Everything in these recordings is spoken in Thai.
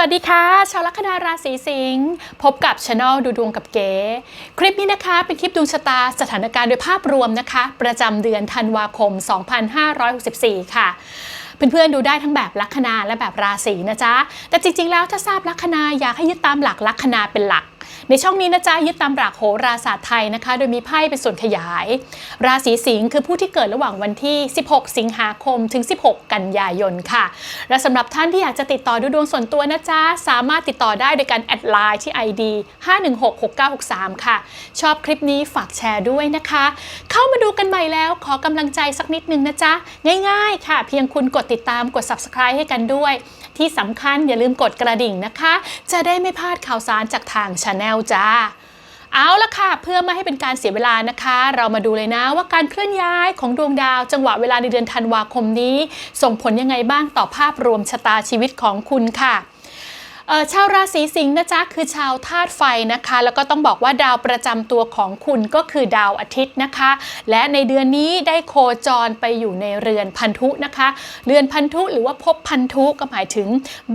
วัสดีค่ะ ชาวลัคนาราศีสิงห์พบกับช anel ดูดวงกับเก๋ คลิปนี้นะคะ เป็นคลิปดวงชะตาสถานการณ์โดยภาพรวมนะคะ ประจำเดือนธันวาคม 2564 ค่ะเพื่อนๆดูได้ทั้งแบบลัคนาและแบบราศีนะจ๊ะ แต่จริงๆ แล้วถ้าทราบลัคนาอยากให้ยึดตามหลักลัคนาเป็นหลัก ในช่องนี้นะจ๊ะยึดตามหลักโหราศาสตร์ไทยนะคะ โดยมีไพ่เป็นส่วนขยาย ราศีสิงห์คือผู้ที่เกิดระหว่างวันที่ 16 สิงหาคมถึง 16 กันยายนค่ะ และสำหรับท่านที่อยากจะติดต่อดูดวงส่วนตัวนะจ๊ะสามารถติดต่อได้โดยการแอดไลน์ที่ ID 5166963 ค่ะ ชอบคลิปนี้ฝากแชร์ด้วยนะคะ เข้ามาดูกันใหม่แล้วขอกำลังใจสักนิดนึงนะจ๊ะง่ายๆ ค่ะ เพียงคุณกดติดตามกด subscribe ให้กันด้วย ที่สำคัญอย่าลืมกดกระดิ่งนะคะ จะได้ไม่พลาดข่าวสารจากทางช anel จ้าเอาละค่ะ เพื่อไม่ให้เป็นการเสียเวลานะคะ เรามาดูเลยนะว่าการเคลื่อนย้ายของดวงดาว จังหวะเวลาในเดือนธันวาคมนี้ ส่งผลยังไงบ้างต่อภาพรวมชะตาชีวิตของคุณค่ะ ชาวราศีสิงห์นะจ๊ะคือชาวธาตุไฟนะคะ แล้วก็ต้องบอกว่าดาวประจำตัวของคุณก็คือดาวอาทิตย์นะคะ และในเดือนนี้ได้โคจรไปอยู่ในเรือนพันธุนะคะ เรือนพันธุหรือว่าภพพันธุก็หมายถึง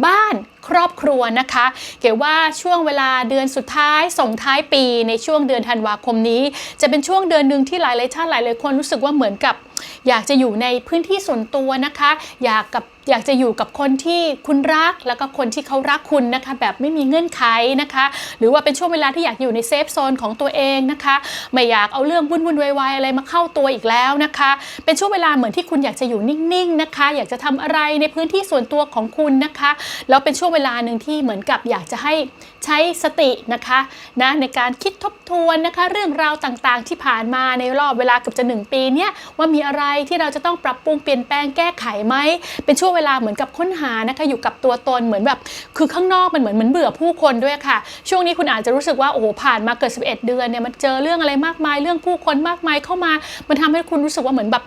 บ้านครอบครัวนะคะ เกี่ยวว่าช่วงเวลาเดือนสุดท้ายส่งท้ายปีในช่วงเดือนธันวาคมนี้ จะเป็นช่วงเดือนหนึ่งที่หลายๆท่านหลายๆคนรู้สึกว่าเหมือนกับ อยากจะอยู่ในพื้นที่ส่วนตัวนะคะ อยากกับอยากจะอยู่กับคนที่คุณรักแล้วก็คนที่เขารักคุณนะคะ แบบไม่มีเงื่อนไขนะคะ หรือว่าเป็นช่วงเวลาที่อยากอยู่ในเซฟโซนของตัวเองนะคะ ไม่อยากเอาเรื่องวุ่นวุ่นวายอะไรมาเข้าตัวอีกแล้วนะคะ เป็นช่วงเวลาเหมือนที่คุณอยากจะอยู่นิ่งๆนะคะ อยากจะทำอะไรในพื้นที่ส่วนตัวของคุณนะคะแล้วเป็นช่วงเวลาหนึ่งที่เหมือนกับอยากจะให้ใช้สตินะคะนะในการคิดทบทวนนะคะเรื่องราวต่างๆที่ผ่านมาในรอบเวลาเกือบจะหนึ่งปีเนี่ยว่ามีอะไรที่เราจะต้องปรับปรุงเปลี่ยนแปลงแก้ไขไหมเป็นช่วงเวลาเหมือนกับค้นหานะคะอยู่กับตัวตนเหมือนแบบ คือข้างนอกมันเหมือนเหมือนเบื่อผู้คนด้วยค่ะ ช่วงนี้คุณอาจจะรู้สึกว่าโอ้โหผ่านมาเกิด 11 เดือนเนี่ยมันเจอเรื่องอะไรมากมายเรื่องผู้คนมากมายเข้ามา มันทำให้คุณรู้สึกว่าเหมือนแบบ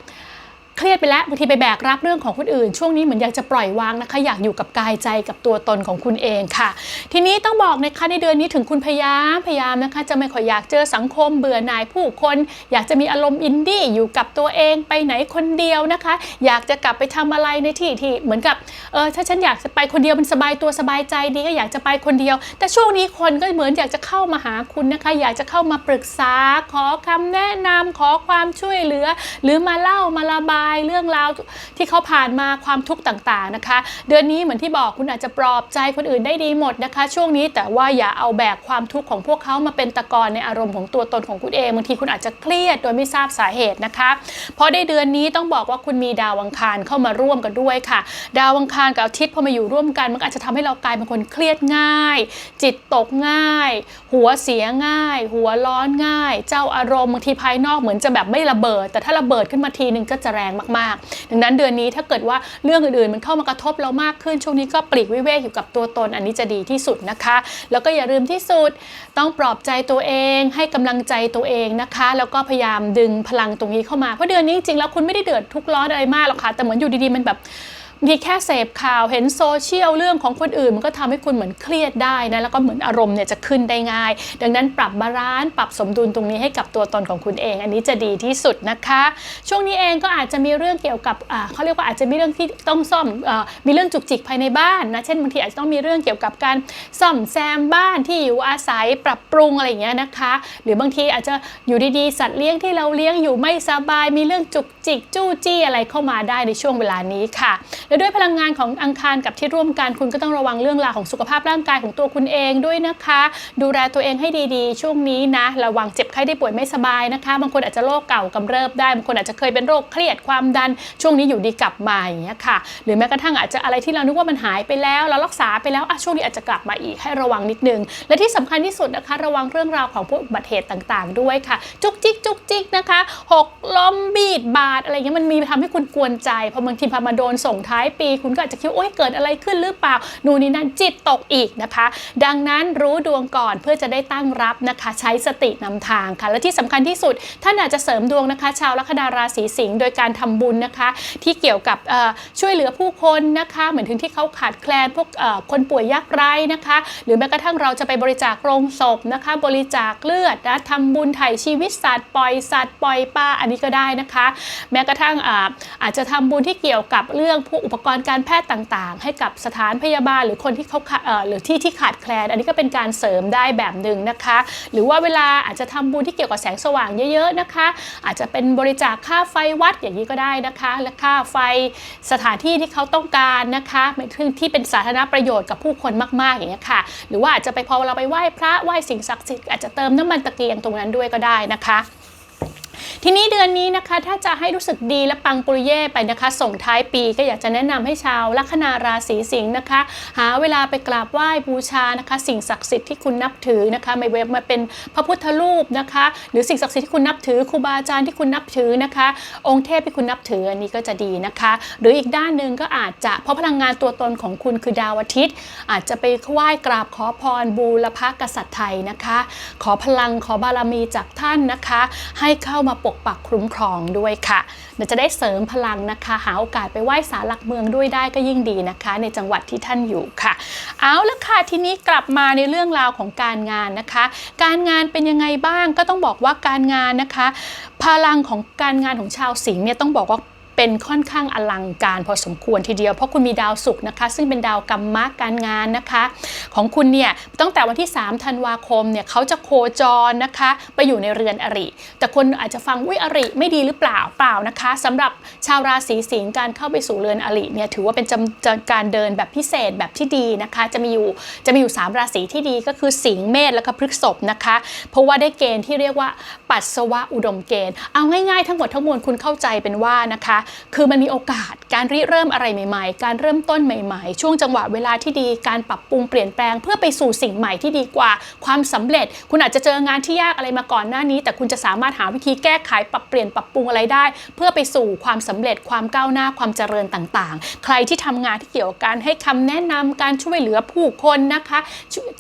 เครียดไปแล้วบางทีไปแบกรับเรื่องของคนอื่น ช่วงนี้เหมือนอยากจะปล่อยวางนะคะ อยากอยู่กับกายใจกับตัวตนของคุณเองค่ะ ทีนี้ต้องบอกนะคะในเดือนนี้ถึงคุณพยายามพยายามนะคะ จะไม่ค่อยอยากเจอสังคมเบื่อหน่ายผู้คน อยากจะมีอารมณ์อินดี้อยู่กับตัวเองไปไหนคนเดียวนะคะ อยากจะกลับไปทำอะไรในที่ที่เหมือนกับเออถ้าฉันอยากจะไปคนเดียวมันสบายตัวสบายใจดีก็อยากจะไปคนเดียว แต่ช่วงนี้คนก็เหมือนอยากจะเข้ามาหาคุณนะคะ อยากจะเข้ามาปรึกษาขอคำแนะนำขอความช่วยเหลือ หรือมาเล่ามาระบายเรื่องราวที่เขาผ่านมาความทุกข์ต่างๆนะคะ เดือนนี้เหมือนที่บอกคุณอาจจะปลอบใจคนอื่นได้ดีหมดนะคะ ช่วงนี้แต่ว่าอย่าเอาแบกความทุกข์ของพวกเขามาเป็นตะกอนในอารมณ์ของตัวตนของคุณเองบางทีคุณอาจจะเครียดโดยไม่ทราบสาเหตุนะคะเพราะในเดือนนี้ต้องบอกว่าคุณมีดาวอังคารเข้ามาร่วมกันด้วยค่ะ ดาวอังคารกับอาทิตย์พอมาอยู่ร่วมกันมันอาจจะทำให้เรากลายเป็นคนเครียดง่าย จิตตกง่าย หัวเสียง่าย หัวร้อนง่าย เจ้าอารมณ์บางทีภายนอกเหมือนจะแบบไม่ระเบิด แต่ถ้าระเบิดขึ้นมาทีนึงก็จะแรงมากๆ ดังนั้นเดือนนี้ถ้าเกิดว่าเรื่องอื่นๆมันเข้ามากระทบเรามากขึ้นช่วงนี้ก็ปลีกวิเวกอยู่กับตัวตนอันนี้จะดีที่สุดนะคะ แล้วก็อย่าลืมที่สุดต้องปลอบใจตัวเอง ให้กำลังใจตัวเองนะคะ แล้วก็พยายามดึงพลังตรงนี้เข้ามาเพราะเดือนนี้จริงๆแล้วคุณไม่ได้เดือดทุกร้อนอะไรมากหรอกค่ะแต่เหมือนอยู่ดีๆมันแบบ มีแค่เสพข่าวเห็นโซเชียลเรื่องของคนอื่น มันก็ทำให้คุณเหมือนเครียดได้นะแล้วก็เหมือนอารมณ์เนี่ยจะขึ้นได้ง่าย ดังนั้นปรับบาลานซ์ปรับสมดุลตรงนี้ให้กับตัวตนของคุณเอง อันนี้จะดีที่สุดนะคะ ช่วงนี้เองก็อาจจะมีเรื่องเกี่ยวกับอ่าเขาเรียกว่าอาจจะมีเรื่องที่ต้องซ่อมอมีเรื่องจุกจิกภายในบ้านนะเช่นบางทีอาจจะต้องมีเรื่องเกี่ยวกับการซ่อมแซมบ้านที่อยู่อาศัยปรับปรุงอะไรอย่างเงี้ยนะคะ หรือบางทีอาจจะอยู่ดีๆ สัตว์เลี้ยงที่เราเลี้ยงอยู่ไม่สบาย มีเรื่องจุกจิกจู้จี้อะไรเข้ามาได้ในช่วงเวลานี้ค่ะและด้วยพลังงานของอังคารกับที่ร่วมกันคุณก็ต้องระวังเรื่องราวของสุขภาพร่างกายของตัวคุณเองด้วยนะคะ ดูแลตัวเองให้ดีๆ ช่วงนี้นะ ระวังเจ็บไข้ได้ป่วยไม่สบายนะคะ บางคนอาจจะโรคเก่ากำเริบได้ บางคนอาจจะเคยเป็นโรคเครียดความดัน ช่วงนี้อยู่ดีกลับมาอย่างเงี้ยค่ะ หรือแม้กระทั่งอาจจะอะไรที่เรานึกว่ามันหายไปแล้ว เรารักษาไปแล้วอะช่วงนี้อาจจะกลับมาอีกให้ระวังนิดนึง และที่สำคัญที่สุดนะคะ ระวังเรื่องราวของพวกอุบัติเหตุต่างๆ ด้วยค่ะ จุกจิกจุกจิกนะคะหกล้มบีดบาดอะไรเงี้ยมันมีทำให้คุณกวนใจพอบางทีพอมาโดนส่งท้าายปี คุณก็อาจจะคิดโอ๊ยเกิดอะไรขึ้นหรือเปล่านู่นนี่นั่นจิตตกอีกนะคะ ดังนั้นรู้ดวงก่อนเพื่อจะได้ตั้งรับนะคะใช้สตินำทางค่ะ และที่สำคัญที่สุดท่านอาจจะเสริมดวงนะคะ ชาวลัคนาราศีสิงห์โดยการทำบุญนะคะ ที่เกี่ยวกับช่วยเหลือผู้คนนะคะ เหมือนถึงที่เขาขาดแคลนพวกคนป่วยยากไร้นะคะ หรือแม้กระทั่งเราจะไปบริจาคโรงศพนะคะ บริจาคเลือดนะทำบุญไถ่ชีวิตสัตว์ปล่อยสัตว์ปล่อยปลาอันนี้ก็ได้นะคะ แม้กระทั่งอาอาจจะทำบุญที่เกี่ยวกับเรื่องผู้อุปกรณ์การแพทย์ต่างๆ ให้กับสถานพยาบาลหรือคนที่เขาขาดเอ่อหรือที่ที่ขาดแคลน อันนี้ก็เป็นการเสริมได้แบบหนึ่งนะคะ หรือว่าเวลาอาจจะทำบุญที่เกี่ยวกับแสงสว่างเยอะๆนะคะ อาจจะเป็นบริจาคค่าไฟวัดอย่างนี้ก็ได้นะคะ และค่าไฟสถานที่ที่เขาต้องการนะคะที่เป็นสาธารณประโยชน์กับผู้คนมากๆอย่างนี้ค่ะ หรือว่าอาจจะไปพอเราไปไหว้พระไหว้สิ่งศักดิ์สิทธิ์อาจจะเติมน้ำมันตะเกียงตรงนั้นด้วยก็ได้นะคะ ทีนี้เดือนนี้นะคะถ้าจะให้รู้สึกดีและปังปุริเย่ไปนะคะ ส่งท้ายปีก็อยากจะแนะนำให้ชาวลัคนาราศีสิงห์นะคะ หาเวลาไปกราบไหว้บูชานะคะ สิ่งศักดิ์สิทธิ์ที่คุณนับถือนะคะไม่ว่ามาเป็นพระพุทธรูปนะคะ หรือสิ่งศักดิ์สิทธิ์ที่คุณนับถือครูบาอาจารย์ที่คุณนับถือนะคะ องค์เทพที่คุณนับถืออันนี้ก็จะดีนะคะ หรืออีกด้านหนึ่งก็อาจจะเพราะพลังงานตัวตนของคุณคือดาวอาทิตย์ อาจจะไปไหว้กราบขอพรบูรพกษัตริย์ไทยนะคะ ขอพลังขอบารมีจากท่านนะคะ ให้เข้ามาปกกปักคุ้มครองด้วยค่ะเดี๋ยวจะได้เสริมพลังนะคะ หาโอกาสไปไหว้ศาลหลักเมืองด้วยได้ก็ยิ่งดีนะคะ ในจังหวัดที่ท่านอยู่ค่ะ เอาละค่ะทีนี้กลับมาในเรื่องราวของการงานนะคะ การงานเป็นยังไงบ้างก็ต้องบอกว่าการงานนะคะ พลังของการงานของชาวสิงห์เนี่ยต้องบอกว่า เป็นค่อนข้างอลังการพอสมควรทีเดียว เพราะคุณมีดาวศุกร์นะคะ ซึ่งเป็นดาวกรรมะการงานนะคะ ของคุณเนี่ยตั้งแต่วันที่ 3 ธันวาคมเนี่ยเขาจะโคจรนะคะ ไปอยู่ในเรือนอริ แต่คนอาจจะฟังวิอริไม่ดีหรือเปล่าเปล่านะคะสำหรับชาวราศีสิงห์การเข้าไปสู่เรือนอริเนี่ยถือว่าเป็นจำจการเดินแบบพิเศษแบบที่ดีนะคะ จะมีอยู่จะมีอยู่ 3 ราศีที่ดีก็คือสิงห์เมษแล้วก็พฤษภนะคะ เพราะว่าได้เกณฑ์ที่เรียกว่าปัสสาวะอุดมเกณฑ์เอาง่ายๆทั้งหมดทั้งมวลคุณเข้าใจเป็นว่านะคะคือมันมีโอกาสการริเริ่มอะไรใหม่ ๆ การเริ่มต้นใหม่ ๆ ช่วงจังหวะเวลาที่ดีการปรับปรุงเปลี่ยนแปลงเพื่อไปสู่สิ่งใหม่ที่ดีกว่า ความสำเร็จ คุณอาจจะเจองานที่ยากอะไรมาก่อนหน้านี้ แต่คุณจะสามารถหาวิธีแก้ไขปรับเปลี่ยนปรับปรุงอะไรได้ เพื่อไปสู่ความสำเร็จความก้าวหน้าความเจริญต่างๆ ใครที่ทำงานที่เกี่ยวกับการให้คำแนะนำการช่วยเหลือผู้คนนะคะ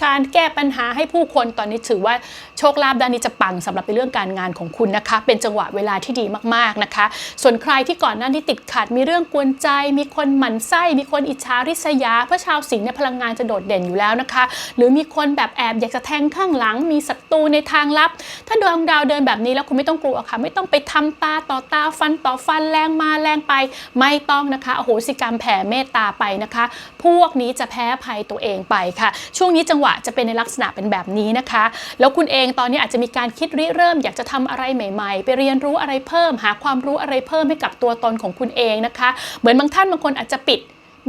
การแก้ปัญหาให้ผู้คนตอนนี้ถือว่าโชคลาภด้านนี้จะปังสำหรับในเรื่องการงานของคุณนะคะ เป็นจังหวะเวลาที่ดีมากๆนะคะ ส่วนใครที่ก่อนหน้านี้ติดขัด มีเรื่องกวนใจ มีคนหมั่นไส้ มีคนอิจฉาริษยา เพราะชาวสิงห์เนี่ยพลังงานจะโดดเด่นอยู่แล้วนะคะ หรือมีคนแบบแอบอยากจะแทงข้างหลัง มีศัตรูในทางลับ ถ้าดวงดาวเดินแบบนี้แล้วคุณไม่ต้องกลัวค่ะ ไม่ต้องไปทำตาต่อตาฟันต่อฟันแรงมาแรงไป ไม่ต้องนะคะ โอโหสิกรรมแผ่เมตตาไปนะคะ พวกนี้จะแพ้ภัยตัวเองไปค่ะ ช่วงนี้จังหวะจะเป็นในลักษณะเป็นแบบนี้นะคะ แล้วคุณเองตอนนี้อาจจะมีการคิดริเริ่ม อยากจะทำอะไรใหม่ ๆ ไปเรียนรู้อะไรเพิ่ม หาความรู้อะไรเพิ่มให้กับตัวตนของคุณเองนะคะ เหมือนบางท่านบางคนอาจจะปิด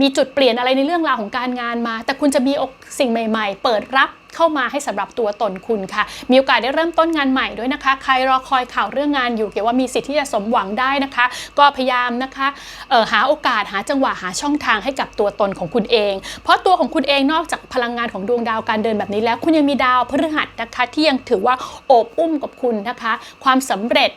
มีจุดเปลี่ยนอะไรในเรื่องราวของการงานมา แต่คุณจะมีอกสิ่งใหม่ ๆ เปิดรับเข้ามาให้สำหรับตัวตนคุณค่ะ มีโอกาสได้เริ่มต้นงานใหม่ด้วยนะคะ ใครรอคอยข่าวเรื่องงานอยู่เกี่ยวว่ามีสิทธิ์ที่จะสมหวังได้นะคะ ก็พยายามนะคะเอ่อหาโอกาสหาจังหวะหาช่องทางให้กับตัวตนของคุณเอง เพราะตัวของคุณเองนอกจากพลังงานของดวงดาวการเดินแบบนี้แล้ว คุณยังมีดาวพฤหัสนะคะที่ยังถือว่าโอบอุ้มกับคุณนะคะ ความสำเร็จ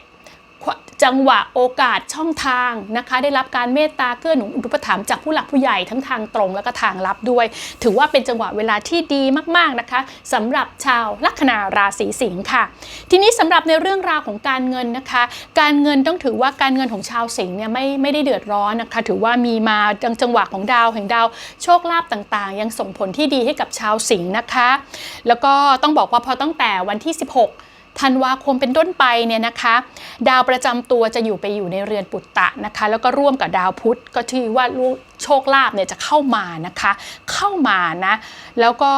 จังหวะโอกาสช่องทางนะคะ ได้รับการเมตตาเกื้อหนุนอุปถัมภ์จากผู้หลักผู้ใหญ่ทั้งทางตรงและก็ทางลับด้วย ถือว่าเป็นจังหวะเวลาที่ดีมากๆนะคะสำหรับชาวลัคนาราศีสิงค์ค่ะ ทีนี้สำหรับในเรื่องราวของการเงินนะคะ การเงินต้องถือว่าการเงินของชาวสิงห์เนี่ยไม่ไม่ได้เดือดร้อนนะคะ ถือว่ามีมาจังจังหวะของดาวแห่งดาว โชคลาภต่างๆ ยังส่งผลที่ดีให้กับชาวสิงห์นะคะ แล้วก็ต้องบอกว่าพอตั้งแต่วันที่ 16 ธันวาคมเป็นต้นไปเนี่ยนะคะ ดาวประจำตัวจะอยู่ไปอยู่ในเรือนปุตตะนะคะ แล้วก็ร่วมกับดาวพุธก็ถือว่าโชคลาภเนี่ยจะเข้ามานะคะ เข้ามานะ แล้วก็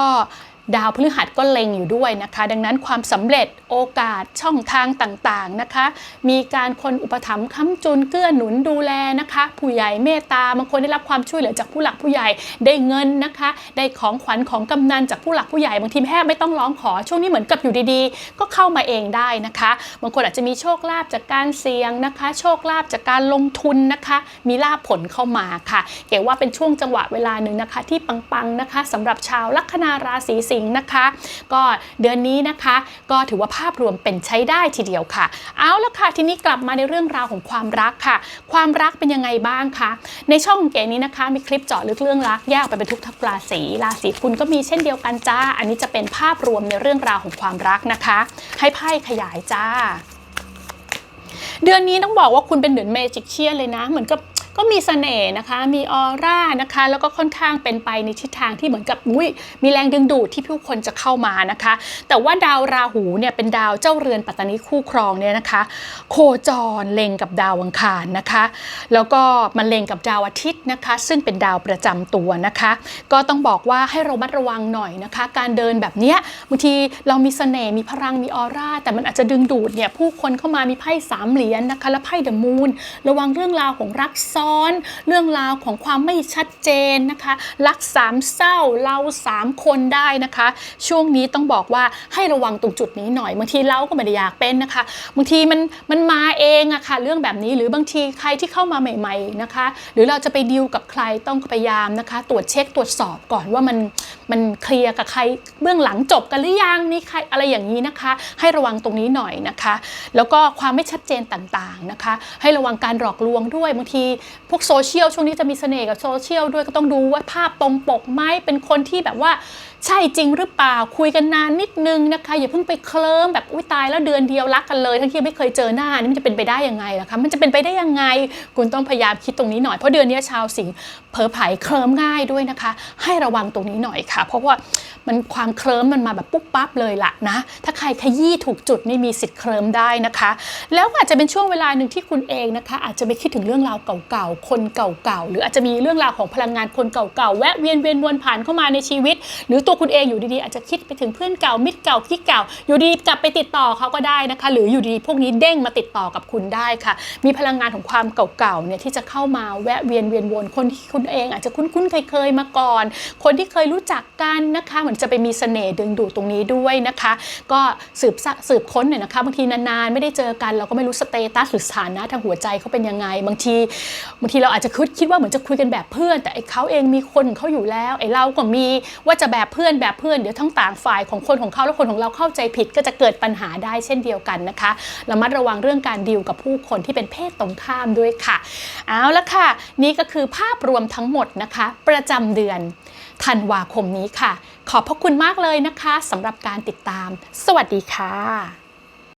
ดาวพฤหัสก็เล็งอยู่ด้วยนะคะ ดังนั้นความสำเร็จโอกาสช่องทางต่างๆนะคะ มีการคนอุปถัมภ์ค้ำจุนเกื้อหนุนดูแลนะคะ ผู้ใหญ่เมตตาบางคนได้รับความช่วยเหลือจากผู้หลักผู้ใหญ่ได้เงินนะคะ ได้ของขวัญของกำนันจากผู้หลักผู้ใหญ่บางทีแทบไม่ต้องร้องขอช่วงนี้เหมือนกับอยู่ดีๆ ก็เข้ามาเองได้นะคะบางคนอาจจะมีโชคลาภจากการเสี่ยงนะคะ โชคลาภจากการลงทุนนะคะ มีลาภผลเข้ามาค่ะ เก๋ว่าเป็นช่วงจังหวะเวลาหนึ่งนะคะ ที่ปังๆนะคะสำหรับชาวลัคนาราศีสิงนะคะ ก็เดือนนี้นะคะ ก็ถือว่าภาพรวมเป็นใช้ได้ทีเดียวค่ะ เอาละค่ะทีนี้กลับมาในเรื่องราวของความรักค่ะ ความรักเป็นยังไงบ้างคะในช่องของเก๋นี้นะคะ มีคลิปเจาะลึกเรื่องรักแยกไปเป็นทุกทักราศีราศีคุณก็มีเช่นเดียวกันจ้า อันนี้จะเป็นภาพรวมในเรื่องราวของความรักนะคะ ให้ไพ่ขยายจ้าเดือนนี้ต้องบอกว่าคุณเป็นเหมือนเมจิกเชียนเลยนะ เหมือนกับ ก็มีเสน่ห์นะคะ มีออร่านะคะ แล้วก็ค่อนข้างเป็นไปในทิศทางที่เหมือนกับอุ้ยมีแรงดึงดูดที่ผู้คนจะเข้ามานะคะ แต่ว่าดาวราหูเนี่ยเป็นดาวเจ้าเรือนปัตตานีคู่ครองเนี่ยนะคะ โคจรเล็งกับดาวอังคารนะคะ แล้วก็มันเล็งกับดาวอาทิตย์นะคะ ซึ่งเป็นดาวประจำตัวนะคะ ก็ต้องบอกว่าให้เรามัดระวังหน่อยนะคะ การเดินแบบเนี้ยบางทีเรามีเสน่ห์มีพลังมีออร่า แต่มันอาจจะดึงดูดเนี่ยผู้คนเข้ามามีไพ่สามเหรียญนะคะและไพ่เดอะมูนระวังเรื่องราวของรักซ้อน เรื่องราวของความไม่ชัดเจนนะคะ รักสามเศร้าเราสามคนได้นะคะ ช่วงนี้ต้องบอกว่าให้ระวังตรงจุดนี้หน่อยบางทีเราก็ไม่ได้อยากเป็นนะคะบางทีมันมันมาเองอะค่ะเรื่องแบบนี้หรือบางทีใครที่เข้ามาใหม่ๆนะคะ หรือเราจะไปดีลกับใครต้องพยายามนะคะ ตรวจเช็คตรวจสอบก่อนว่ามันมันเคลียร์กับใครเบื้องหลังจบกันหรือยังนี่ใครอะไรอย่างนี้นะคะ ให้ระวังตรงนี้หน่อยนะคะ แล้วก็ความไม่ชัดเจนต่างๆนะคะ ให้ระวังการหลอกลวงด้วยบางทีพวกโซเชียลช่วงนี้จะมีเสน่ห์กับโซเชียลด้วยก็ต้องดูว่าภาพตรงปกไหมเป็นคนที่แบบว่าใช่จริงหรือเปล่าคุยกันนานนิดนึงนะคะอย่าเพิ่งไปเคลิ้มแบบอุ้ยตายแล้วเดือนเดียวรักกันเลย ทั้งที่ไม่เคยเจอหน้านี่มันจะเป็นไปได้ยังไงล่ะคะมันจะเป็นไปได้ยังไง คุณต้องพยายามคิดตรงนี้หน่อยเพราะเดือนนี้ชาวสิงห์เผลอไผลเคลิ้มง่ายด้วยนะคะ ให้ระวังตรงนี้หน่อยค่ะ เพราะว่ามันความเคลิ้มมันมาแบบปุ๊บปั๊บเลยล่ะนะถ้า ใครขยี้ถูกจุดนี่มีสิทธิ์เคลิมได้นะคะ แล้วอาจจะเป็นช่วงเวลาหนึ่งที่คุณเองนะคะ อาจจะไปคิดถึงเรื่องราวเก่าๆ คนเก่าๆ หรืออาจจะมีเรื่องราวของพลังงานคนเก่าๆ แวะเวียนเวียนวนผ่านเข้ามาในชีวิต หรือตัวคุณเองอยู่ดีๆ อาจจะคิดไปถึงเพื่อนเก่ามิตรเก่าพี่เก่า อยู่ดีกลับไปติดต่อเขาก็ได้นะคะ หรืออยู่ดีพวกนี้เด้งมาติดต่อกับคุณได้ค่ะ มีพลังงานของความเก่าๆ เนี่ยที่จะเข้ามาแวะเวียนเวียนวน คนที่คุณเอง อาจจะคุ้นๆ เคยๆ มาก่อน คนที่เคยรู้จักกันนะคะ เหมือนจะไปมีเสน่ห์ดึงดูดตรงนี้ด้วยนะคะ ก็สืบสะสืบค้นหน่อยนะคะบางทีนานๆ ไม่ได้เจอกัน เราก็ไม่รู้สเตตัสหรือสถานะทางหัวใจเขาเป็นยังไง บางทีบางทีเราอาจจะคิดคิดว่าเหมือนจะคุยกันแบบเพื่อน แต่ไอ้เขาเองมีคนของเขาอยู่แล้วไอ้เราก็มีว่าจะแบบเพื่อนแบบเพื่อนเดี๋ยวทั้งต่างฝ่ายของคนของเขาและคนของเราเข้าใจผิดก็จะเกิดปัญหาได้เช่นเดียวกันนะคะระมัดระวังเรื่องการดีลกับผู้คนที่เป็นเพศตรงข้ามด้วยค่ะ เอาละค่ะ นี่ก็คือภาพรวมทั้งหมดนะคะ ประจำเดือน ธันวาคมนี้ค่ะ ขอบพระคุณมากเลยนะคะสำหรับการติดตาม สวัสดีค่ะ